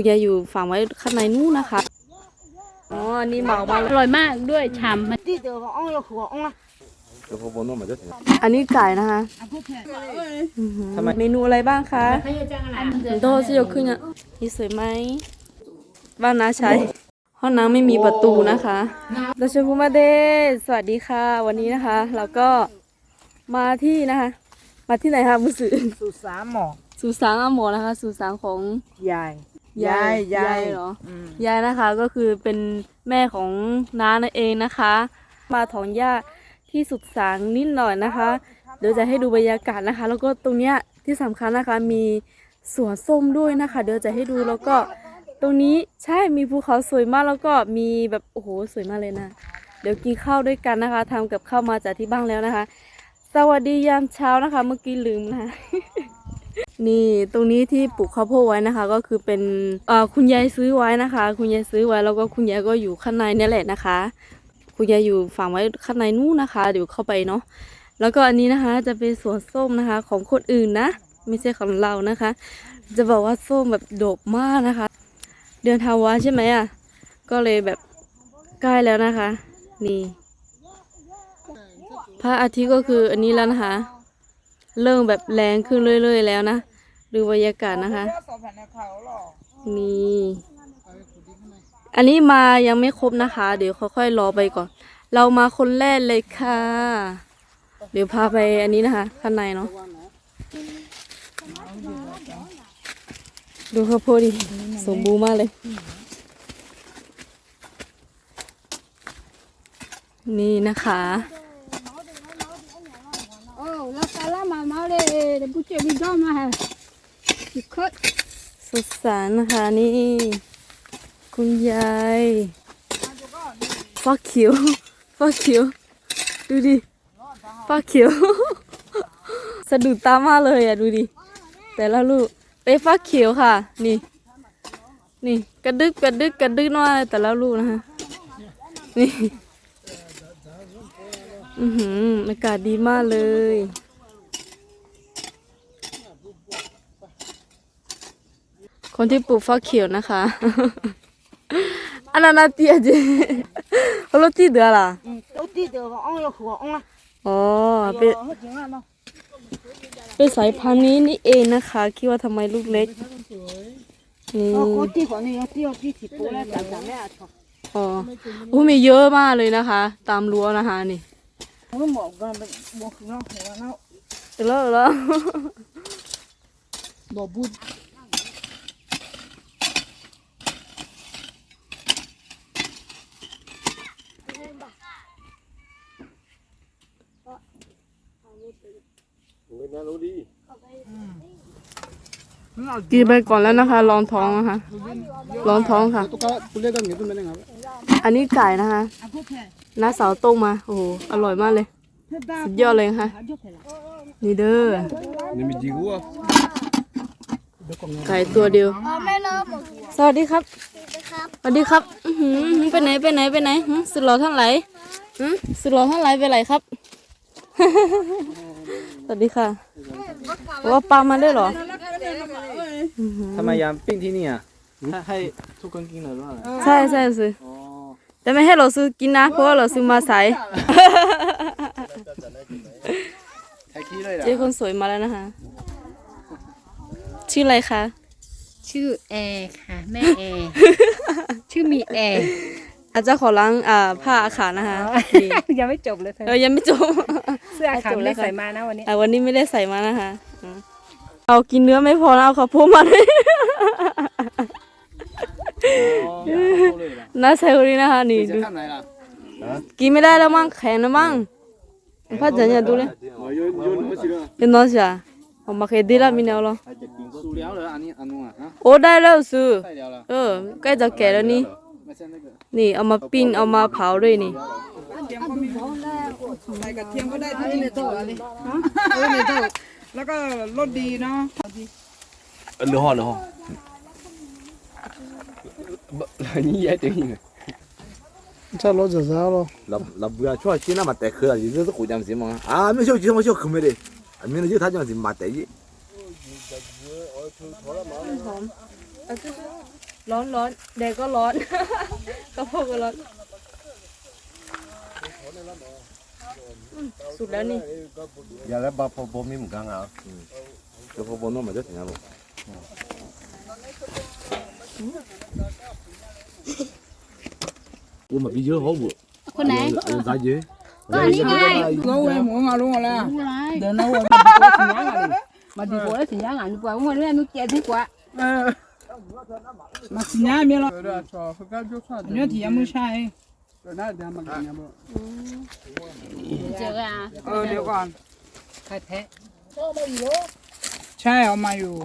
คุณยายอยู่ฝังไว้ข้างในนู้นนะคะ อ๋อ นี่เหมามาอร่อยมากด้วยชามมันอันนี้ไก่นะคะเมนูอะไรบ้างคะโต๊ะซิโยขึ้นอะนี่สวยไหม บ้านน้าใช้ ห้องน้ำไม่มีประตูนะคะดาชภูมาเดสวัสดีค่ะ วันนี้นะคะ เราก็มาที่นะคะ มาที่ไหนคะมุสือสุสานหมอกสุสานอโอนะคะ สุสานของยาย ยายยายเหรอยายนะคะก็คือเป็นแม่ของน้านั่นเองนะคะ มาถอนหญ้าที่สุดสางนิดหน่อยนะคะ เดี๋ยวจะให้ดูบรรยากาศนะคะ แล้วก็ตรงเนี้ยที่สำคัญนะคะมีสวนส้มด้วยนะคะ เดี๋ยวจะให้ดูแล้วก็ตรงนี้ใช่มีภูเขาสวยมากแล้วก็มีแบบโอ้โหสวยมากเลยนะ เดี๋ยวกินข้าวด้วยกันนะคะทำกับข้าวมาจากที่บ้านแล้วนะคะ สวัสดียามเช้านะคะ เมื่อกี้ลืมนะคะ นี่ตรงนี้ที่ปลูกข้าวโพดไว้นะคะ ก็คือเป็นคุณยายซื้อไว้นะคะ คุณยายซื้อไว้แล้วก็คุณยายก็อยู่ข้างในนี่แหละนะคะ คุณยายอยู่ฝังไว้ข้างในนู้นนะคะ เดี๋ยวเข้าไปเนาะแล้วก็อันนี้นะคะจะเป็นสวนส้มนะคะ ของคนอื่นนะ ไม่ใช่ของเรานะคะ จะบอกว่าส้มแบบโดกมากนะคะ เดือนทาวาใช่ไหมอะก็เลยแบบใกล้แล้วนะคะ นี่พระอาทิตย์ก็คืออันนี้แล้วนะคะ เริ่มแบบแรงขึ้นเรื่อยๆแล้วนะ ดูบรรยากาศนะคะ นี่ อันนี้มายังไม่ครบนะคะ เดี๋ยวค่อยๆรอไปก่อน เรามาคนแรกเลยค่ะ เดี๋ยวพาไปอันนี้นะคะ ข้างในเนาะ ดูข้าวโพดดิสมบูรณ์มากเลย นี่นะคะ แล้วกาลามามาเลยเดี๋ยวผู้เจ้าวิจารณ์มาให้สิคดสุดสานนะคะนี่ คุณยายฟักเขียวฟักเขียวดูดิฟักเขียว สะดุดตามากเลยอะดูดิแต่ละลูกเป็นฟักเขียวค่ะ นี่ นี่กระดึกกระดึกกระดึกน้อยแต่ละลูกนะคะนี่อือหืออากาศดีมากเลย คนที่ปลูกฟักเขียวนะคะอันนั้นเตี้ยจีรถที่เดือล่ะลดที่เดือว่อ้องยาขัวอ้องละอ๋อเป็นสายพันธุ์นี้นี่เองนะคะคิดว่าทำไมลูกเล็กนี่โอ้อโอ้มีเยอะมากเลยนะคะ ตามรั้วนะคะนี่แล้วแล้วบอกบุญ กินไปก่อนแล้วนะคะรองท้องค่ะรองท้องค่ะคุณเล่นตรงนี้คุณไม่ไครับอันนี้ไก่นะคะน้าสาวต้มมาโอ้โหอร่อยมากเลยสุดยอดเลยค่ะนี่เด้อไก่ตัวเดียวสวัสดีครับสวัสดีครับไปไหนไปไหนไปไหนสุดหล่อท่านไหลสุดหล่อท่านไหลไปไหนครับ สวัสดีค่ะว่าปลามาได้หรอทำไมยามปิ้งที่นี่อะให้ทุกคนกินหรือว่าใช่ใช่สิแต่ไม่ให้เราซื้อกินนะ เพราะว่าเราซื้อมาใส่เจ้คนสวยมาแล้วนะคะ ชื่ออะไรคะ ชื่อแอร์ค่ะ แม่แอร์ ชื่อมีแอร์ อาจจะขอล้างอ่าผ้าอาขานะคะนี่ ยังไม่จบเลยเธอ เออยังไม่จบ เสื้อขาดไม่ได้ใส่มานะวันนี้ อ่ะวันนี้ไม่ได้ใส่มานะคะอืมเอากินเนื้อไม่พอนะเอาข้าวโพดมาด้วย 哦，养好累了。 น่าใช้คนนี้นะคะ นี่ดู 看来了。啊？ กินไม่ได้แล้วมั้งแข็งแล้วมั้งพ่อจันอย่าดูเลย 我有有那么几个？ เป็นน้องจ้ะออกมาเคยดีแล้วมีแนวเหรอ 数了了，安尼安弄啊？啊？ โอ้ได้แล้วซื้อ 太了了。 เออใกล้จะแก่แล้วนี่ 那像那个。 นี่เอามาปิ้นเอามาเผาด้วยนี่ใส่กระเทียมก็ได้ที่จริงๆเออเนี่นโต๊ะแล้วก็รสดีเนาะเรือห่อเรือห่อนี่ยัยตังนี้ชาลอจะซาลอลับลับยาช่วยชีน่ามาแต่คืออะไรจะคุยจำสิมั้งอ่าไม่ใช่จีนไม่ใช่คือไม่ได้อันนี้เราจะทำจำสิมาแต่ยี่ ร้อนร้อนแดดก็ร้อน กระเพาะก็ร้อนสุดแล้วนี่ Giờ bà phô bố mi một căng hả? Cho phô bố nó mà rất nhà luôn. Ủa mà bây giờ hố vừa. Con này. Giá dế. Con này ngay. Lâu em muốn ngào luôn rồi là. Để nó qua. Mà đi qua thì nhá ngàn qua. Không qua nữa nó chạy thế quá. Maksinya mi luôn, Nyo thì em sai. Rồi nãy thì em mặc nhà bộ. Chưa à? Ờ nếu còn. Khai thế. Chai ở mà dù.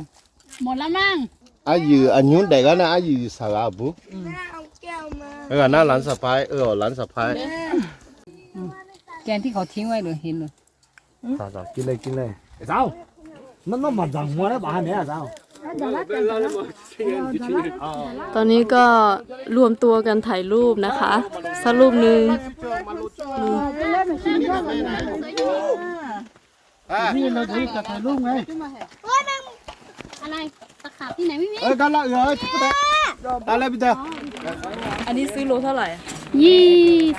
Một lắm ăn. Ai dù anh nhún đầy cái này ai dù sợ à bố. Cái này nó lăn sập phải, ờ lăn sập phải. Cái thì có thiếu ai được hiện rồi. Sao sao, kia lên kia lên. Sao? Nó nó mà rằng mà nó bà này sao? ตอนนี้ก็รวมตัวกันถ่ายรูปนะคะ สรูปหนึ่งนี่เราจะถ่ายรูปไงอะไรตะขาบที่ไหนไม่มีเออกันละเอออะไรไปเจ้ะอันนี้ซื้อโลเท่าไหร่ยี่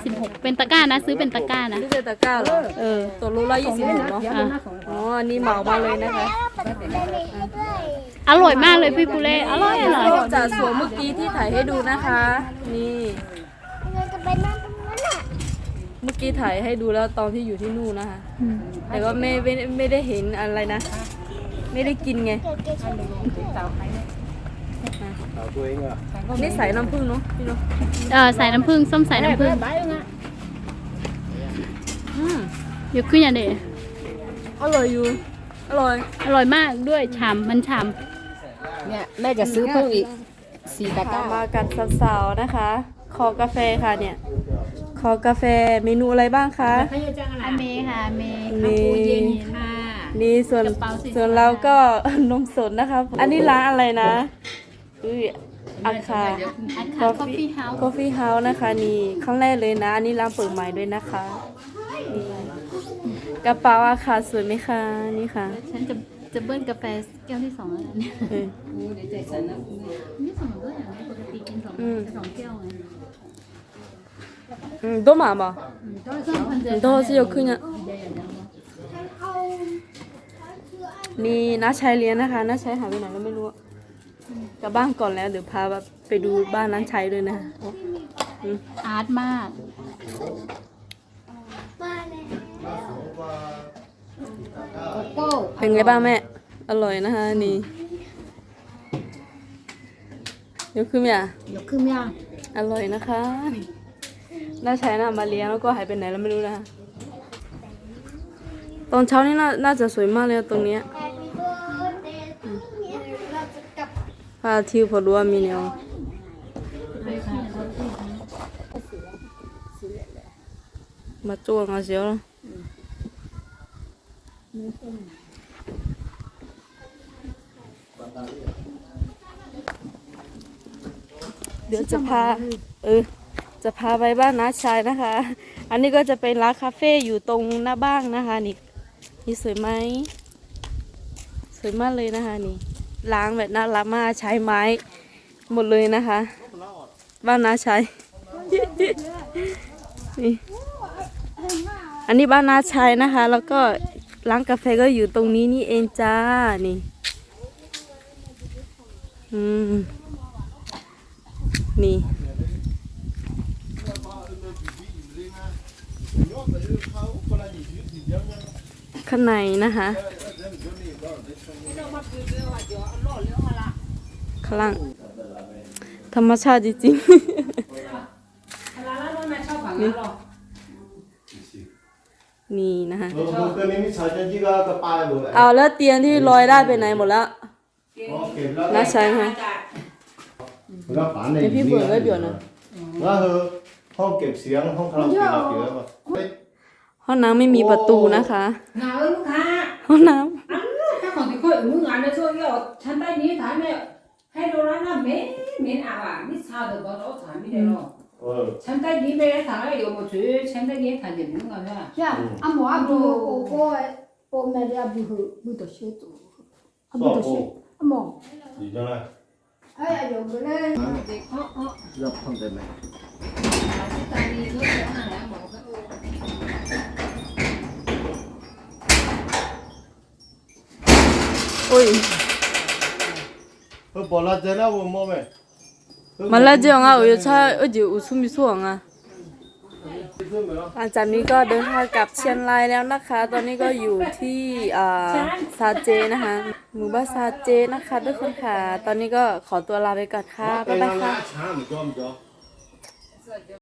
สิบหกเป็นตะก้านะ ซื้อเป็นตะก้านะซื้อเป็นตะก้าเหรอเออตัวโลละยี่สิบหกเนาะอ๋อนี่เหมามาเลยนะคะ อร่อยมากเลยพี่ปุเล่อร่อยอร่อยรูปจากสวนเมื่อกี้ที่ถ่ายให้ดูนะคะ นี่เมื่อกี้ถ่ายให้ดูแล้วตอนที่อยู่ที่นู่นนะคะ แต่ก็ไม่ไม่ไม่ได้เห็นอะไรนะ ไม่ได้กินไงนี่ใส่น้ำผึ้งเนาะพี่เนาะเออใส่น้ำผึ้งส้มใส่น้ำผึ้งอืมเดี๋ยวขึ้นอย่างเดียวอร่อยอยู่ อร่อย อร่อยมากด้วยฉ่ำมันฉ่เนี่ยแม่จะซื้อเพิ่มอีกสี่ตะกร้ามากันสาวๆนะคะ คอกาแฟค่ะเนี่ย คอกาแฟเมนูอะไรบ้างคะำอเมค่ะเมเมค่ะ นี่ส่วนกระเป๋าสีส่วนเราก็ นมสดนะคะ อันนี้ร้านอะไรนะอุ้ยอาคา อันคาคอฟฟี่เฮาส์ Coffee House นะคะนี่ครั้งแรกเลยนะ อันนี้ร้านเปิดใหม่ด้วยนะคะนี่ กระเป๋าอะค่ะสวยไหมคะนี่ค่ะ ฉันจะจะเบิ้ลกาแฟแก้วที่สองแล้วกันเออ เดี๋ยวใจสั่นนะคุณแม่นี่สองด้วยเหรอปกติกินสองอืม สองแก้วไงอืมโดมาบ่อืมก็สงพันเจ็นี่น้าชายเลี้ยงนะคะน้าชายหายไปไหนเราไม่รู้กลับบ้านก่อนแล้วเดี๋ยวพาไปดูบ้านน้าชายด้วยนะอาร์ตมาก มาแล้ว เป็นไงบ้างแม่ อร่อยนะคะนี่ยกขึ้นไหมอะยกขึ้นยังอร่อยนะคะน้าชายน่ะมาเลี้ยงแล้วก็หายไปไหนแล้วไม่รู้นะคะตอนเช้านี่น่าน่าจะสวยมากเลยตรงเนี้ยพระอาทิตย์พอรู้ว่ามีแนวมาจ้วงเอาเสียวแล้ว เดี๋ยวจะพา เออ จะพาไปบ้านน้าชายนะคะ อันนี้ก็จะเป็นร้านคาเฟ่อยู่ตรงหน้าบ้านนะคะ นี่นี่สวยไหมสวยมากเลยนะคะ นี่ ล้างแบบน่ารักมากใช้ไม้ หมดเลยนะคะ บ้านน้าชายนี่อันนี้บ้านน้าชายนะคะ แล้วก็ ร้านกาแฟก็อยู่ตรงนี้นี่เองจ้า นี่ อืม นี่ ข้างในนะคะข้างล่างธรรมชาติจริงๆ นี่นะคะเอาแล้วเตียงที่ลอยได้ไปไหนหมดแล้วน่าใช่ไหม แล้ฝนใพี่เปิดไว้เดี๋ยวนะนั่นคือห้องเก็บเสียงห้องคาราโอเกะเราเก็บไว้ป่เฮ้ยห้องน้ำไม่มีประตูนะคะ นาเอ้ยลูกค้าห้องน้อื้นถ้าของที่ค่อยเอมึงอ่านในช่วงนี้เอาฉันไปนี้ถามแม่ให้โดนร้านน่ะเหม็นเหม็นอาะว่นี่ชาเดือดร้อนถามไม่ได้หรอก 어. 참다 김에 사가 요거 줄 참다 김에 다 되는 거야. 야, 아 뭐야 뭐 그거 뭐 말이야 뭐 뭐도 쉬도 아무도 쉬. 뭐. 이잖아. 아야 요거는 어 어. 약품 때문에. 아직까지 이거 하나 먹어. 오이. 그 몰라 되나 뭐 몸에. มานละเจังอะอยู่ชาเอออยู่ซุมิส่วงอะหลังจากนี้ก็เดินทางกลับเชียงรายแล้วนะคะ ตอนนี้ก็อยู่ที่ซาเจนะคะ หมู่บ้านซาเจนะคะทุกคนค่ะ ตอนนี้ก็ขอตัวลาไปก่อนค่ะ บ๊ายบายค่ะ